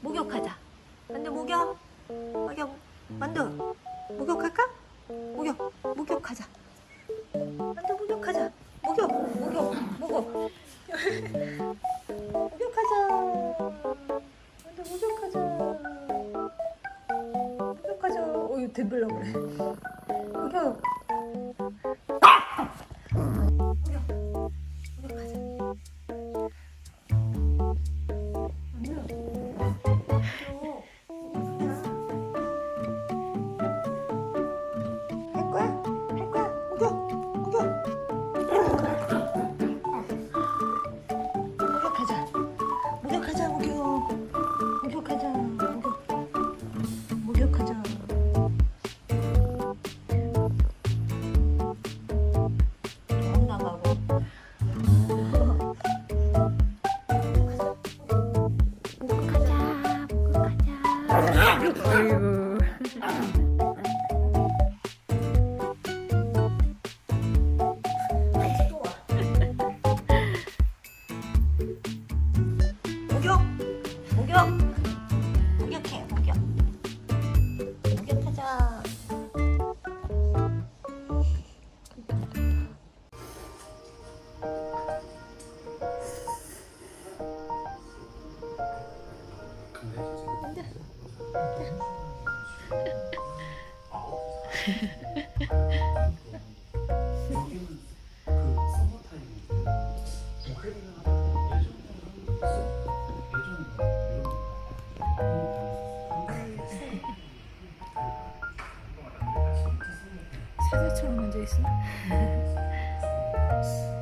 목욕하자. 만두 목욕. 목욕. 만두 목욕할까? 목욕. 목욕하자. 만두 목욕하자. 목욕. 목욕. 목욕. 목욕하자. 만두 목욕하자. 목욕하자. 어 이거 덤블러 그래. 목욕. 어이구. 목욕! 목욕! 목욕해, 목욕. 목욕하자. 세대처럼 앉아 있어.